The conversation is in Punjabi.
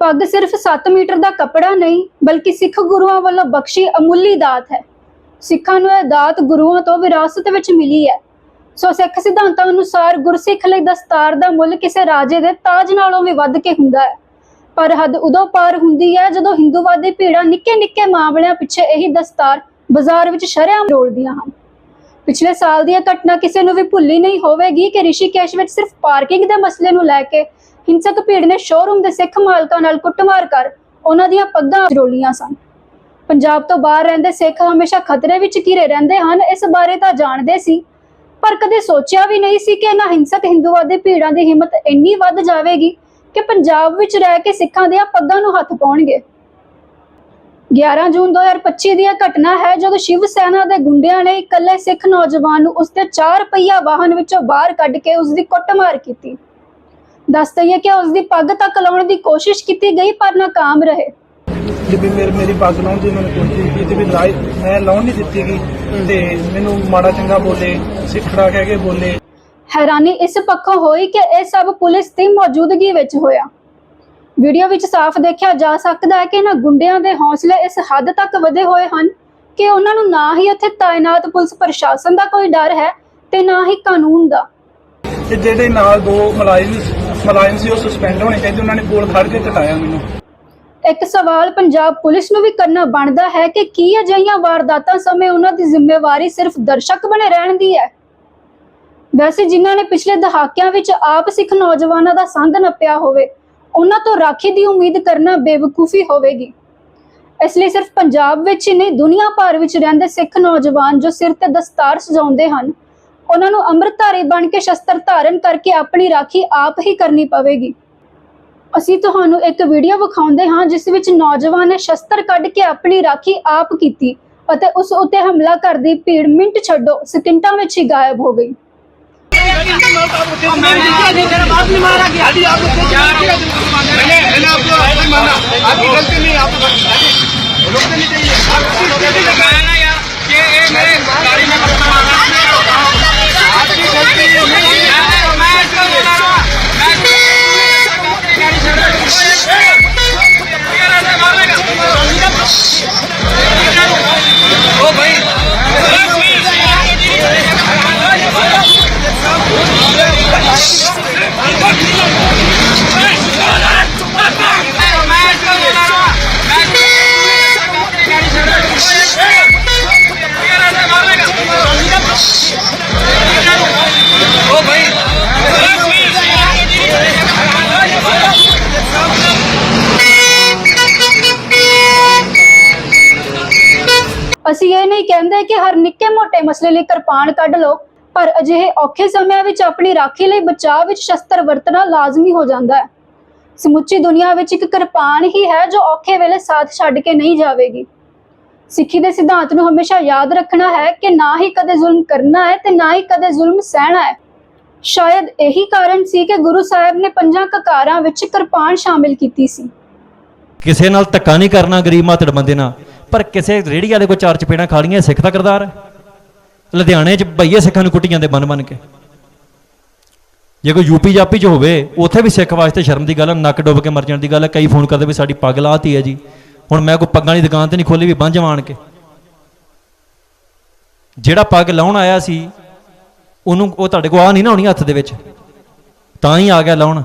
ਪੱਗ ਸਿਰਫ 7 ਮੀਟਰ ਦਾ ਕੱਪੜਾ ਨਹੀਂ, ਬਲਕਿ ਸਿੱਖ ਗੁਰੂਆਂ ਵੱਲੋਂ ਬਖਸ਼ੀ ਅਮੁੱਲੀ ਦਾਤ ਹੈ। ਸਿੱਖਾਂ ਨੂੰ ਇਹ ਦਾਤ ਗੁਰੂਆਂ ਤੋਂ ਵਿਰਾਸਤ ਵਿੱਚ ਮਿਲੀ ਹੈ। ਸੋ ਸਿੱਖ ਸਿਧਾਂਤਾਂ ਅਨੁਸਾਰ ਗੁਰਸਿੱਖ ਲਈ ਦਸਤਾਰ ਦਾ ਮੁੱਲ ਕਿਸੇ ਰਾਜੇ ਦੇ ਤਾਜ ਨਾਲੋਂ ਵੀ ਵੱਧ ਕੇ ਹੁੰਦਾ ਹੈ। ਪਰ ਹੱਦ ਉਦੋਂ ਪਾਰ ਹੁੰਦੀ ਹੈ ਜਦੋਂ ਹਿੰਦੂਵਾਦੀ ਭੀੜਾਂ ਨਿੱਕੇ ਨਿੱਕੇ ਮਾਮਲਿਆਂ ਪਿੱਛੇ ਇਹੀ ਦਸਤਾਰ ਬਾਜ਼ਾਰ ਵਿੱਚ ਸ਼ਰੇਆਮ ਰੋਲਦੀਆਂ ਹਨ। ਪਿਛਲੇ ਸਾਲ ਦੀ ਇਹ ਘਟਨਾ ਕਿਸੇ ਨੂੰ ਵੀ ਭੁੱਲੀ ਨਹੀਂ ਹੋਵੇਗੀ ਕਿ ਰਿਸ਼ੀਕੇਸ਼ ਵਿੱਚ ਸਿਰਫ ਪਾਰਕਿੰਗ ਦੇ ਮਸਲੇ ਨੂੰ ਲੈ ਕੇ ਹਿੰਸਕ ਭੀੜ ਨੇ ਸ਼ੋਰੂਮ ਦੇ ਸਿੱਖ ਮਾਲਕਾਂ ਨਾਲ ਕੁੱਟਮਾਰ ਕਰ ਉਹਨਾਂ ਦੀਆਂ ਪੱਗਾਂ ਰੋਲੀਆਂ ਸਨ। ਪੰਜਾਬ ਤੋਂ ਬਾਹਰ ਰਹਿੰਦੇ ਸਿੱਖ ਹਮੇਸ਼ਾ ਖਤਰੇ ਵਿੱਚ ਘਿਰੇ ਰਹਿੰਦੇ ਹਨ, ਇਸ ਬਾਰੇ ਤਾਂ ਜਾਣਦੇ ਸੀ, ਪਰ ਕਦੇ ਸੋਚਿਆ ਵੀ ਨਹੀਂ ਸੀ ਕਿ ਇਹਨਾਂ ਹਿੰਸਕ ਹਿੰਦੂਵਾਦੀ ਭੀੜਾਂ ਦੀ ਹਿੰਮਤ ਇੰਨੀ ਵੱਧ ਜਾਵੇਗੀ ਕਿ ਪੰਜਾਬ ਵਿੱਚ ਰਹਿ ਕੇ ਸਿੱਖਾਂ ਦੀਆਂ ਪੱਗਾਂ ਨੂੰ ਹੱਥ ਪਾਉਣਗੇ। 11 ਜੂਨ 2025 ਦੀ ਇਹ ਘਟਨਾ ਹੈ ਜਦੋਂ ਸ਼ਿਵ ਸੈਨਾ ਦੇ ਗੁੰਡਿਆਂ ਨੇ ਇਕੱਲੇ ਸਿੱਖ ਨੌਜਵਾਨ ਨੂੰ ਉਸਦੇ 4 ਪਹੀਆ ਵਾਹਨ ਵਿੱਚੋਂ ਬਾਹਰ ਕੱਢ ਕੇ ਉਸ ਦੀ ਕੁੱਟਮਾਰ ਕੀਤੀ। ਦੱਸ ਦਈਏ ਕਿ ਉਸ ਦੀ ਪੱਗ ਤੱਕ ਲਾਉਣ ਦੀ ਕੋਸ਼ਿਸ਼ ਕੀਤੀ ਗਈ ਪਰ ਨਾਕਾਮ ਰਹੇ। ਜਿਵੇਂ ਮੇਰੇ ਮੇਰੀ ਪੱਗ ਲਾਉਣ ਦੀ ਉਹਨਾਂ ਨੇ ਕੋਸ਼ਿਸ਼ ਕੀਤੀ ਵੀ ਲਾਈ ਮੈਂ ਲਾਉਣ ਨਹੀਂ ਦਿੱਤੀ ਗਈ ਤੇ ਮੈਨੂੰ ਮਾੜਾ ਚੰਗਾ ਬੋਲੇ ਸਿੱਖੜਾ ਕਹਿ ਕੇ ਬੋਲੇ। ਹੈਰਾਨੀ ਇਸ ਪੱਖੋਂ ਹੋਈ ਕਿ ਇਹ ਸਭ ਪੁਲਿਸ ਦੀ ਮੌਜੂਦਗੀ ਵਿੱਚ ਹੋਇਆ। ਵੀਡੀਓ ਵਿੱਚ ਸਾਫ਼ ਦੇਖਿਆ ਜਾ ਸਕਦਾ ਹੈ ਕਿ ਇਹਨਾਂ ਗੁੰਡਿਆਂ ਦੇ ਹੌਸਲੇ ਇਸ ਹੱਦ ਤੱਕ ਵਧੇ ਹੋਏ ਹਨ ਕਿ ਉਹਨਾਂ ਨੂੰ ਨਾ ਹੀ ਉੱਥੇ ਤਾਇਨਾਤ ਪੁਲਿਸ ਪ੍ਰਸ਼ਾਸਨ ਦਾ ਕੋਈ ਡਰ ਹੈ ਤੇ ਨਾ ਹੀ ਕਾਨੂੰਨ ਦਾ। ਤੇ ਜਿਹੜੇ ਨਾਲ ਦੋ ਮੁਲਾਜ਼ਮ ਮੁਲਾਜ਼ਮ ਸੀ, ਉਹ ਸਸਪੈਂਡ ਹੋਣੇ ਚਾਹੀਦੇ, ਉਹਨਾਂ ਨੇ ਕੋਲ ਖੜ ਕੇ ਕਟਾਇਆ ਮੈਨੂੰ। ਇੱਕ ਸਵਾਲ ਪੰਜਾਬ ਪੁਲਿਸ ਨੂੰ ਵੀ ਕਰਨਾ ਬਣਦਾ ਹੈ ਕਿ ਕੀ ਅਜਿਹੀਆਂ ਵਾਰਦਾਤਾਂ ਸਮੇਂ ਉਹਨਾਂ ਦੀ ਜ਼ਿੰਮੇਵਾਰੀ ਸਿਰਫ ਦਰਸ਼ਕ ਬਣੇ ਰਹਿਣ ਦੀ ਹੈ? ਵੈਸੇ ਜਿਨ੍ਹਾਂ ਨੇ ਪਿਛਲੇ ਦਹਾਕਿਆਂ ਵਿੱਚ ਆਪ ਸਿੱਖ ਨੌਜਵਾਨਾਂ ਦਾ ਸੰਗ ਨੱਪਿਆ ਹੋਵੇ, ਉਹਨਾਂ ਤੋਂ ਰਾਖੀ ਦੀ ਉਮੀਦ ਕਰਨਾ ਬੇਵਕੂਫੀ ਹੋਵੇਗੀ। ਇਸ ਲਈ ਸਿਰਫ ਪੰਜਾਬ ਵਿੱਚ ਹੀ ਨਹੀਂ, ਦੁਨੀਆ ਭਰ ਵਿੱਚ ਰਹਿੰਦੇ ਸਿੱਖ ਨੌਜਵਾਨ ਜੋ ਸਿਰ ਤੇ ਦਸਤਾਰ ਸਜਾਉਂਦੇ ਹਨ ਉਹਨਾਂ ਨੂੰ ਅੰਮ੍ਰਿਤਧਾਰੀ ਬਣ ਕੇ ਸ਼ਸਤਰ ਧਾਰਨ ਕਰਕੇ ਆਪਣੀ ਰਾਖੀ ਆਪ ਹੀ ਕਰਨੀ ਪਵੇਗੀ ਅਸੀਂ ਤੁਹਾਨੂੰ ਇੱਕ ਵੀਡੀਓ ਵਿਖਾਉਂਦੇ ਹਾਂ ਜਿਸ ਵਿੱਚ ਨੌਜਵਾਨ ਨੇ ਸ਼ਸਤਰ ਕੱਢ ਕੇ ਆਪਣੀ ਰਾਖੀ ਆਪ ਕੀਤੀ ਅਤੇ ਉਸ ਉੱਤੇ ਹਮਲਾ ਕਰਦੀ ਭੀੜ ਮਿੰਟ ਛੱਡੋ ਸਕਿੰਟਾਂ ਵਿੱਚ ਹੀ ਗਾਇਬ ਹੋ ਗਈ मैंने तेरा बाप ने मारा गया अभी आप मैंने मैंने आपको आपको माना आपकी गलती नहीं आपको Yes. ਅਸੀਂ ਇਹ ਨਹੀਂ ਕਹਿੰਦੇ ਕਿ ਹਰ ਨਿੱਕੇ ਮੋਟੇ ਮਸਲੇ ਲਈ ਕਿਰਪਾਨ ਕੱਢ ਲਓ, ਪਰ ਅਜਿਹੇ ਔਖੇ ਸਮਿਆਂ ਵਿੱਚ ਆਪਣੀ ਰਾਖੀ ਲਈ ਬਚਾਅ ਵਿੱਚ ਸ਼ਸਤਰ ਵਰਤਣਾ ਲਾਜ਼ਮੀ ਹੋ ਜਾਂਦਾ ਹੈ। ਸਮੁੱਚੀ ਦੁਨੀਆ ਵਿੱਚ ਇੱਕ ਕਿਰਪਾਨ ਹੀ ਹੈ ਜੋ ਔਖੇ ਵੇਲੇ ਸਾਥ ਛੱਡ ਕੇ ਨਹੀਂ ਜਾਵੇਗੀ। ਸਿੱਖੀ ਦੇ ਸਿਧਾਂਤ ਨੂੰ ਹਮੇਸ਼ਾ ਯਾਦ ਰੱਖਣਾ ਹੈ ਕਿ ਨਾ ਹੀ ਕਦੇ ਜ਼ੁਲਮ ਕਰਨਾ ਹੈ ਤੇ ਨਾ ਹੀ ਕਦੇ ਜ਼ੁਲਮ ਸਹਿਣਾ ਹੈ। ਸ਼ਾਇਦ ਇਹੀ ਕਾਰਨ ਸੀ ਕਿ ਗੁਰੂ ਸਾਹਿਬ ਨੇ ਪੰਜਾਂ ਕਕਾਰਾਂ ਵਿੱਚ ਕਿਰਪਾਨ ਸ਼ਾਮਿਲ ਕੀਤੀ ਸੀ। ਕਿਸੇ ਨਾਲ ਧੱਕਾ ਨਹੀਂ ਕਰਨਾ ਗਰੀਬ ਮਾਤੜ ਬੰਦੇ ਨਾਲ। ਪਰ ਕਿਸੇ ਰੇੜੀ ਵਾਲੇ ਕੋ ਚਾਰ ਚਪੇੜਾਂ ਖਾ ਲੀਆਂ ਸਿੱਖ ਦਾ ਕਰਦਾਰ ਹੈ। ਲੁਧਿਆਣੇ 'ਚ ਭਈਏ ਸਿੱਖਾਂ ਨੂੰ ਕੁੱਟੀ ਜਾਂਦੇ ਬਨ ਬਨ ਕੇ। ਜੇ ਕੋਈ ਯੂਪੀ ਜਾਪੀ 'ਚ ਹੋਵੇ, ਉੱਥੇ ਵੀ ਸਿੱਖ ਵਾਸਤੇ ਸ਼ਰਮ ਦੀ ਗੱਲ ਹੈ ਨੱਕ ਡੁੱਬ ਕੇ ਮਰ ਜਾਣ ਦੀ ਗੱਲ ਹੈ ਕਈ ਫੋਨ ਕਰਦੇ ਵੀ ਸਾਡੀ ਪੱਗ ਲਾਤੀ ਹੈ ਜੀ। ਹੁਣ ਮੈਂ ਕੋਈ ਪੱਗਾਂ ਦੀ ਦੁਕਾਨ ਤੇ ਨਹੀਂ ਖੋਲੀ ਵੀ ਬੰਝ ਆਣ ਕੇ। ਜਿਹੜਾ ਪੱਗ ਲਾਉਣ ਆਇਆ ਸੀ, ਉਹਨੂੰ ਉਹ ਤੁਹਾਡੇ ਕੋਲ ਆ ਨਹੀਂ ਨਾ ਹੋਣੀ ਹੱਥ ਦੇ ਵਿੱਚ। ਤਾਂ ਹੀ ਆ ਗਿਆ ਲਾਉਣ।